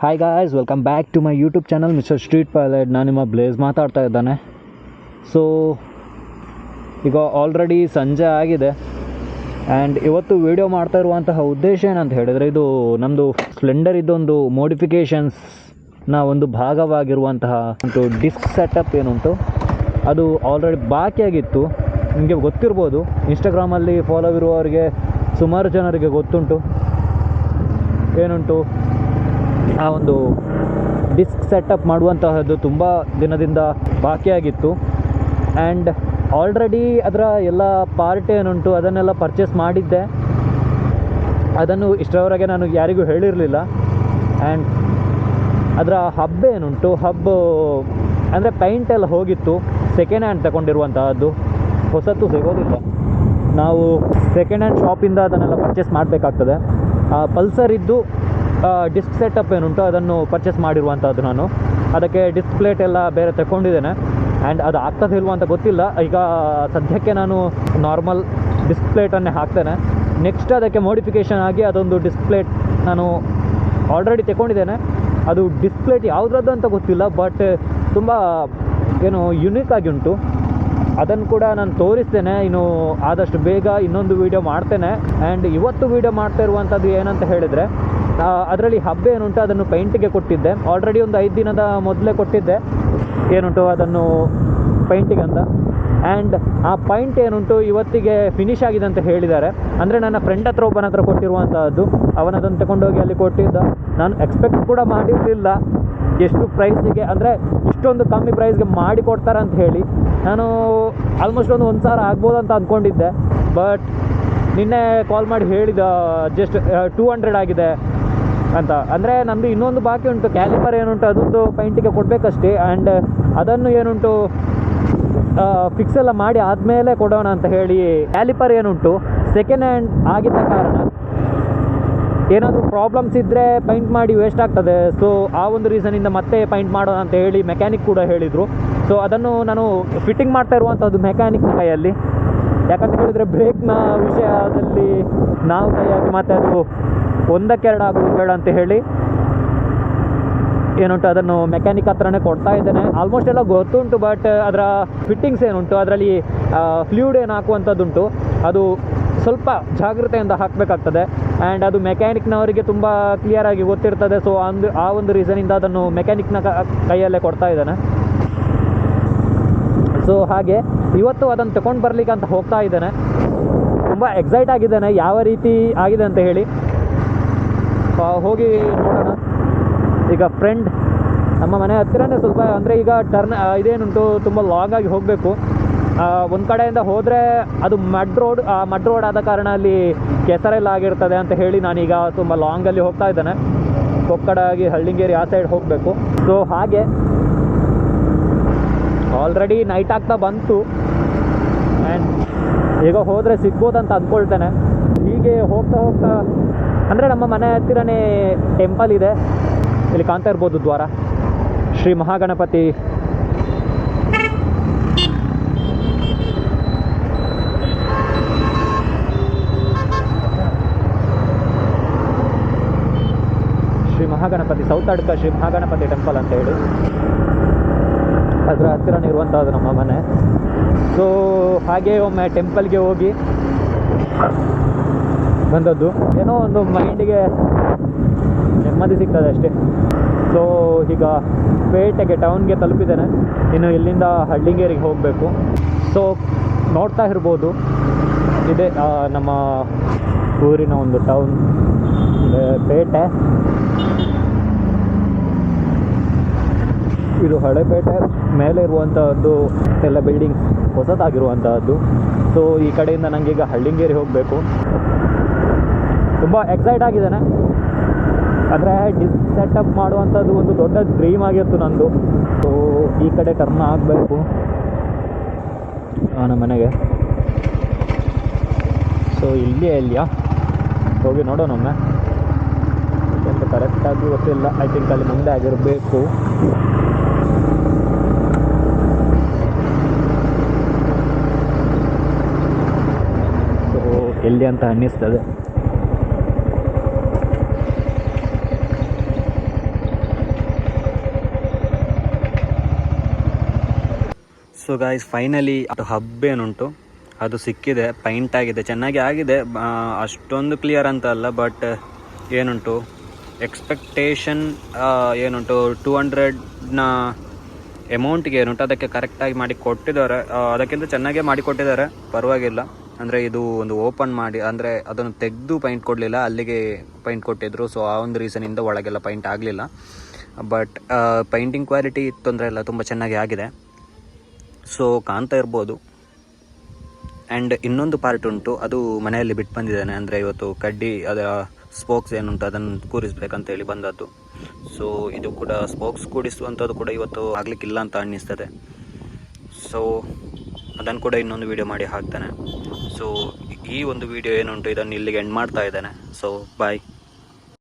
Hi guys welcome back to my YouTube channel mister street pilot ನಾನು ನಿಮ್ಮ bless ಮಾತಾಡ್ತಾ ಇದ್ದಾನೆ. ಸೊ ಈಗ ಆಲ್ರೆಡಿ ಸಂಜೆ ಆಗಿದೆ. ಆ್ಯಂಡ್ ಇವತ್ತು ವಿಡಿಯೋ ಮಾಡ್ತಾ ಇರುವಂತಹ ಉದ್ದೇಶ ಏನಂತ ಹೇಳಿದರೆ ಇದು ನಮ್ಮದು ಸ್ಪ್ಲೆಂಡರ್ ಇದೊಂದು ಮೋಡಿಫಿಕೇಷನ್ಸ್ನ ಒಂದು ಭಾಗವಾಗಿರುವಂತಹ ಒಂದು ಡಿಸ್ಕ್ ಸೆಟಪ್ ಏನುಂಟು. ಅದು ಆಲ್ರೆಡಿ ಬಾಕಿಯಾಗಿತ್ತು ನಿಮಗೆ ಗೊತ್ತಿರ್ಬೋದು ಇನ್ಸ್ಟಾಗ್ರಾಮಲ್ಲಿ ಫಾಲೋ ಇರುವವರಿಗೆ ಸುಮಾರು ಜನರಿಗೆ ಗೊತ್ತುಂಟು. ಏನುಂಟು? ಆ ಒಂದು ಡಿಸ್ಕ್ ಸೆಟಪ್ ಮಾಡುವಂತಹದ್ದು ತುಂಬ ದಿನದಿಂದ ಬಾಕಿಯಾಗಿತ್ತು. ಆ್ಯಂಡ್ ಆಲ್ರೆಡಿ ಅದರ ಎಲ್ಲ ಪಾರ್ಟ್ ಏನುಂಟು ಅದನ್ನೆಲ್ಲ ಪರ್ಚೇಸ್ ಮಾಡಿದ್ದೆ. ಅದನ್ನು ಇಷ್ಟರವರೆಗೆ ನಾನು ಯಾರಿಗೂ ಹೇಳಿರಲಿಲ್ಲ. ಆ್ಯಂಡ್ ಅದರ ಹಬ್ ಏನುಂಟು? ಹಬ್ ಅಂದರೆ ಪೈಂಟ್ ಎಲ್ಲ ಹೋಗಿತ್ತು. ಸೆಕೆಂಡ್ ಹ್ಯಾಂಡ್ ತಗೊಂಡಿರುವಂತಹದ್ದು. ಹೊಸತು ಸಿಗೋದಿಲ್ಲ. ನಾವು ಸೆಕೆಂಡ್ ಹ್ಯಾಂಡ್ ಶಾಪಿಂದ ಅದನ್ನೆಲ್ಲ ಪರ್ಚೇಸ್ ಮಾಡಬೇಕಾಗ್ತದೆ. ಪಲ್ಸರ್ ಇದ್ದು ಡಿಸ್ಕ್ ಸೆಟಪ್ ಏನುಂಟು, ಅದನ್ನು ಪರ್ಚೇಸ್ ಮಾಡಿರುವಂಥದ್ದು ನಾನು. ಅದಕ್ಕೆ ಡಿಸ್ಕ್ ಪ್ಲೇಟ್ ಎಲ್ಲ ಬೇರೆ ತಗೊಂಡಿದ್ದೇನೆ ಆ್ಯಂಡ್ ಅದು ಆಗ್ತದೆ ಇಲ್ವ ಅಂತ ಗೊತ್ತಿಲ್ಲ. ಈಗ ಸದ್ಯಕ್ಕೆ ನಾನು ನಾರ್ಮಲ್ ಡಿಸ್ಕ್ ಪ್ಲೇಟನ್ನೇ ಹಾಕ್ತೇನೆ. ನೆಕ್ಸ್ಟ್ ಅದಕ್ಕೆ ಮೋಡಿಫಿಕೇಷನ್ ಆಗಿ ಅದೊಂದು ಡಿಸ್ಕ್ ಪ್ಲೇಟ್ ನಾನು ಆಲ್ರೆಡಿ ತಗೊಂಡಿದ್ದೇನೆ ಅದು ಡಿಸ್ಪ್ಲೇಟ್ ಯಾವುದ್ರದ್ದು ಅಂತ ಗೊತ್ತಿಲ್ಲ ಬಟ್ ತುಂಬ ಏನು ಯುನೀಕ್ ಆಗಿ ಉಂಟು. ಅದನ್ನು ಕೂಡ ನಾನು ತೋರಿಸ್ತೇನೆ. ಇನ್ನು ಆದಷ್ಟು ಬೇಗ ಇನ್ನೊಂದು ವೀಡಿಯೋ ಮಾಡ್ತೇನೆ. ಆ್ಯಂಡ್ ಇವತ್ತು ವೀಡಿಯೋ ಮಾಡ್ತಾ ಇರುವಂಥದ್ದು ಏನಂತ ಹೇಳಿದರೆ ಅದರಲ್ಲಿ ಹಬ್ಬ ಏನುಂಟು ಅದನ್ನು ಪೈಂಟಿಗೆ ಕೊಟ್ಟಿದ್ದೆ. ಆಲ್ರೆಡಿ ಒಂದು ಐದು ದಿನದ ಮೊದಲೇ ಕೊಟ್ಟಿದ್ದೆ. ಏನುಂಟು ಅದನ್ನು ಪೈಂಟಿಗೆ ಅಂತ. ಆ್ಯಂಡ್ ಆ ಪಾಯಿಂಟ್ ಏನುಂಟು ಇವತ್ತಿಗೆ ಫಿನಿಶ್ ಆಗಿದೆ ಅಂತ ಹೇಳಿದ್ದಾರೆ. ಅಂದರೆ ನನ್ನ ಫ್ರೆಂಡ್ ಹತ್ರ ಒಬ್ಬನ ಹತ್ರ ಕೊಟ್ಟಿರುವಂತಹದ್ದು. ಅವನದನ್ನು ತಗೊಂಡೋಗಿ ಅಲ್ಲಿ ಕೊಟ್ಟಿದ್ದ. ನಾನು ಎಕ್ಸ್ಪೆಕ್ಟ್ ಕೂಡ ಮಾಡಿರಲಿಲ್ಲ. ಎಷ್ಟು ಪ್ರೈಸಿಗೆ ಅಂದರೆ ಇಷ್ಟೊಂದು ಕಮ್ಮಿ ಪ್ರೈಸ್ಗೆ ಮಾಡಿ ಕೊಡ್ತಾರೆ ಅಂತ ಹೇಳಿ. ನಾನು ಆಲ್ಮೋಸ್ಟ್ ಒಂದು ಒಂದು ಸಾವಿರ ಆಗ್ಬೋದು ಅಂತ ಅಂದ್ಕೊಂಡಿದ್ದೆ ಬಟ್ ನಿನ್ನೆ ಕಾಲ್ ಮಾಡಿ ಹೇಳಿದ ಜಸ್ಟ್ ಟೂ ಹಂಡ್ರೆಡ್ ಆಗಿದೆ. ಅಂತ. ಅಂದರೆ ನಮ್ಮದು ಇನ್ನೊಂದು ಬಾಕಿ ಉಂಟು. ಕ್ಯಾಲಿಪರ್ ಏನುಂಟು, ಅದೊಂದು ಪೈಂಟಿಗೆ ಕೊಡಬೇಕಷ್ಟೇ. ಆ್ಯಂಡ್ ಅದನ್ನು ಏನುಂಟು ಫಿಕ್ಸ್ ಎಲ್ಲ ಮಾಡಿ ಆದಮೇಲೆ ಕೊಡೋಣ ಅಂತ ಹೇಳಿ ಕ್ಯಾಲಿಪರ್ ಏನುಂಟು. ಸೆಕೆಂಡ್ ಹ್ಯಾಂಡ್ ಆಗಿದ್ದ ಕಾರಣ ಏನಾದರೂ ಪ್ರಾಬ್ಲಮ್ಸ್ ಇದ್ದರೆ ಪೈಂಟ್ ಮಾಡಿ ವೇಸ್ಟ್ ಆಗ್ತದೆ. ಸೊ ಆ ಒಂದು ರೀಸನಿಂದ ಮತ್ತೆ ಪೈಂಟ್ ಮಾಡೋಣ ಅಂತ ಹೇಳಿ ಮೆಕ್ಯಾನಿಕ್ ಕೂಡ ಹೇಳಿದರು. ಸೊ ಅದನ್ನು ನಾನು ಫಿಟ್ಟಿಂಗ್ ಮಾಡ್ತಾ ಇರುವಂಥದ್ದು ಮೆಕ್ಯಾನಿಕ್ ಕೈಯಲ್ಲಿ. ಯಾಕಂತ ಹೇಳಿದರೆ ಬ್ರೇಕ್ನ ವಿಷಯದಲ್ಲಿ ನಾವು ಕೈಯಾಗಿ ಮತ್ತೆ ಅದು ಒಂದಕ್ಕೆರಡು ಆಗೋದು ಬೇಡ ಅಂತ ಹೇಳಿ ಏನುಂಟು, ಅದನ್ನು ಮೆಕ್ಯಾನಿಕ್ ಹತ್ರನೇ ಕೊಡ್ತಾ ಇದ್ದೇನೆ. ಆಲ್ಮೋಸ್ಟ್ ಎಲ್ಲ ಗೊತ್ತುಂಟು ಬಟ್ ಅದರ ಫಿಟ್ಟಿಂಗ್ಸ್ ಏನುಂಟು, ಅದರಲ್ಲಿ ಫ್ಲೂಯಿಡ್ ಏನು ಹಾಕುವಂಥದ್ದುಂಟು. ಅದು ಸ್ವಲ್ಪ ಜಾಗ್ರತೆಯಿಂದ ಹಾಕಬೇಕಾಗ್ತದೆ. ಆ್ಯಂಡ್ ಅದು ಮೆಕ್ಯಾನಿಕ್ನವರಿಗೆ ತುಂಬ ಕ್ಲಿಯರಾಗಿ ಗೊತ್ತಿರ್ತದೆ. ಸೊ ಅಂದು, ಆ ಒಂದು ರೀಸನಿಂದ ಅದನ್ನು ಮೆಕ್ಯಾನಿಕ್ನ ಕೈಯಲ್ಲೇ ಕೊಡ್ತಾ ಇದ್ದಾನೆ. ಸೊ ಹಾಗೆ ಇವತ್ತು ಅದನ್ನು ತಗೊಂಡು ಬರಲಿಕ್ಕೆ ಅಂತ ಹೋಗ್ತಾ ಇದ್ದೇನೆ. ತುಂಬ ಎಕ್ಸೈಟ್ ಆಗಿದ್ದೇನೆ. ಯಾವ ರೀತಿ ಆಗಿದೆ ಅಂತ ಹೇಳಿ. ಹೋಗಿ ನೋಡೋಣ. ಈಗ ಫ್ರೆಂಡ್ ನಮ್ಮ ಮನೆ ಹತ್ತಿರನೇ ಸ್ವಲ್ಪ ಅಂದರೆ ಈಗ ಟರ್ನ್ ಇದೇನುಂಟು, ತುಂಬ ಆಗಿ ಹೋಗಬೇಕು. ಒಂದು ಕಡೆಯಿಂದ ಹೋದರೆ ಅದು ಮಡ್ ರೋಡ್ ಮಡ್ ರೋಡ್ ಆದ ಕಾರಣ ಅಲ್ಲಿ ಕೆಸರೆಲ್ಲ ಆಗಿರ್ತದೆ ಅಂತ ಹೇಳಿ ನಾನೀಗ ತುಂಬ ಲಾಂಗಲ್ಲಿ ಹೋಗ್ತಾ ಇದ್ದೇನೆ. ಕೊಕ್ಕಡಾಗಿ ಹಳ್ಳಿಂಗೇರಿ ಆ ಸೈಡ್ ಹೋಗಬೇಕು. ಸೊ ಹಾಗೆ ಆಲ್ರೆಡಿ ನೈಟ್ ಆಗ್ತಾ ಬಂತು. ಆ್ಯಂಡ್ ಈಗ ಹೋದರೆ ಸಿಗ್ಬೋದಂತ ಅಂದ್ಕೊಳ್ತೇನೆ ಹೀಗೆ ಹೋಗ್ತಾ ಹೋಗ್ತಾ ಅಂದರೆ ನಮ್ಮ ಮನೆ ಹತ್ತಿರನೇ ಟೆಂಪಲ್ ಇದೆ. ಇಲ್ಲಿ ಕಾಣ್ತಾ ಇರ್ಬೋದು ದ್ವಾರ. ಶ್ರೀ ಮಹಾಗಣಪತಿ. ಶ್ರೀ ಮಹಾಗಣಪತಿ ಸೌತ್ ಅಡ್ಕ ಶ್ರೀ ಮಹಾಗಣಪತಿ ಟೆಂಪಲ್ ಅಂತ ಹೇಳಿ. ಅದರ ಹತ್ತಿರನೇ ಇರುವಂಥದ್ದು ನಮ್ಮ ಮನೆ. ಸೊ ಹಾಗೆ ಒಮ್ಮೆ ಟೆಂಪಲ್ಗೆ ಹೋಗಿ ಬಂದದ್ದು. ಏನೋ ಒಂದು ಮೈಂಡಿಗೆ ನೆಮ್ಮದಿ ಸಿಗ್ತದೆ ಅಷ್ಟೇ. ಸೊ ಈಗ ಪೇಟೆಗೆ ಟೌನ್ಗೆ ತಲುಪಿದ್ದೇನೆ. ಇನ್ನು ಇಲ್ಲಿಂದ ಹಳ್ಳಿಂಗೇರಿಗೆ ಹೋಗಬೇಕು. ಸೊ ನೋಡ್ತಾ ಇರ್ಬೋದು. ಇದೆ ನಮ್ಮ ಊರಿನ ಒಂದು ಟೌನ್ ಪೇಟೆ. ಇದು ಹಳೆಪೇಟೆ ಮೇಲೆ ಇರುವಂಥದ್ದು ಎಲ್ಲ ಬಿಲ್ಡಿಂಗ್ ಹೊಸದಾಗಿರುವಂತಹದ್ದು. ಸೊ ಈ ಕಡೆಯಿಂದ ನನಗೀಗ ಹಳ್ಳಿಂಗೇರಿ ಹೋಗಬೇಕು. ತುಂಬ ಎಕ್ಸೈಟ್ ಆಗಿದ್ದಾನೆ. ಅಂದರೆ ಡಿಸ್ಕ್ ಸೆಟಪ್ ಮಾಡುವಂಥದ್ದು ಒಂದು ದೊಡ್ಡ ಡ್ರೀಮ್ ಆಗಿತ್ತು ನಂದು. ಸೊ ಈ ಕಡೆ ಟರ್ನ್ ಆಗಬೇಕು. ನಮ್ಮ ಮನೆಗೆ ಸೊ ಇಲ್ಲಿ ಇಲ್ಲಿಯಾ? ಹೋಗಿ ನೋಡೋಣ ಒಮ್ಮೆ. ಕರೆಕ್ಟಾಗಿ ಗೊತ್ತಿಲ್ಲ. ಐ ಥಿಂಕ್ ಅಲ್ಲಿ ಮುಂದೆ ಆಗಿರಬೇಕು. ಸೊ ಎಲ್ಲಿ ಅಂತ ಅನ್ನಿಸ್ತದೆ. ಸೊ ಗಾಯ್ಸ್ ಫೈನಲಿ ಅದು ಹಬ್ ಏನುಂಟು? ಅದು ಸಿಕ್ಕಿದೆ ಪೈಂಟ್ ಆಗಿದೆ, ಚೆನ್ನಾಗಿ ಆಗಿದೆ. ಅಷ್ಟೊಂದು ಕ್ಲಿಯರ್ ಅಂತ ಅಲ್ಲ ಬಟ್ ಏನುಂಟು? ಎಕ್ಸ್ಪೆಕ್ಟೇಷನ್ ಏನುಂಟು? ಟೂ ಹಂಡ್ರೆಡ್ನ ಅಮೌಂಟ್ಗೆ ಏನುಂಟು? ಅದಕ್ಕೆ ಕರೆಕ್ಟಾಗಿ ಮಾಡಿ ಕೊಟ್ಟಿದ್ದಾರೆ. ಅದಕ್ಕಿಂತ ಚೆನ್ನಾಗೇ ಮಾಡಿ ಕೊಟ್ಟಿದ್ದಾರೆ. ಪರವಾಗಿಲ್ಲ. ಅಂದರೆ ಇದು ಒಂದು ಓಪನ್ ಮಾಡಿ, ಅಂದರೆ ಅದನ್ನು ತೆಗೆದು ಪೈಂಟ್ ಕೊಡಲಿಲ್ಲ, ಅಲ್ಲಿಗೆ ಪೈಂಟ್ ಕೊಟ್ಟಿದ್ರು. ಸೊ ಆ ಒಂದು ರೀಸನಿಂದ ಒಳಗೆಲ್ಲ ಪೈಂಟ್ ಆಗಲಿಲ್ಲ. ಬಟ್ ಪೈಂಟಿಂಗ್ ಕ್ವಾಲಿಟಿ ತೊಂದರೆ ಇಲ್ಲ, ತುಂಬ ಚೆನ್ನಾಗಿ ಆಗಿದೆ. ಸೊ ಕಾಣ್ತಾ ಇರ್ಬೋದು. ಆ್ಯಂಡ್ ಇನ್ನೊಂದು ಪಾರ್ಟ್ ಉಂಟು. ಅದು ಮನೆಯಲ್ಲಿ ಬಿಟ್ಟು ಬಂದಿದ್ದಾನೆ. ಅಂದರೆ ಇವತ್ತು ಕಡ್ಡಿ ಅದರ ಸ್ಪೋಕ್ಸ್ ಏನುಂಟು, ಅದನ್ನು ಕೂರಿಸ್ಬೇಕಂತೇಳಿ ಬಂದದ್ದು. ಸೊ ಇದು ಕೂಡ ಸ್ಪೋಕ್ಸ್ ಕೂಡಿಸುವಂಥದ್ದು ಕೂಡ ಇವತ್ತು ಆಗಲಿಕ್ಕಿಲ್ಲ ಅಂತ ಅನ್ನಿಸ್ತದೆ. ಸೊ ಅದನ್ನು ಕೂಡ ಇನ್ನೊಂದು ವಿಡಿಯೋ ಮಾಡಿ ಹಾಕ್ತಾನೆ. ಸೊ ಈ ಒಂದು ವಿಡಿಯೋ ಏನುಂಟು, ಇದನ್ನು ಇಲ್ಲಿಗೆ ಎಂಡ್ ಮಾಡ್ತಾ ಇದ್ದಾನೆ. So bye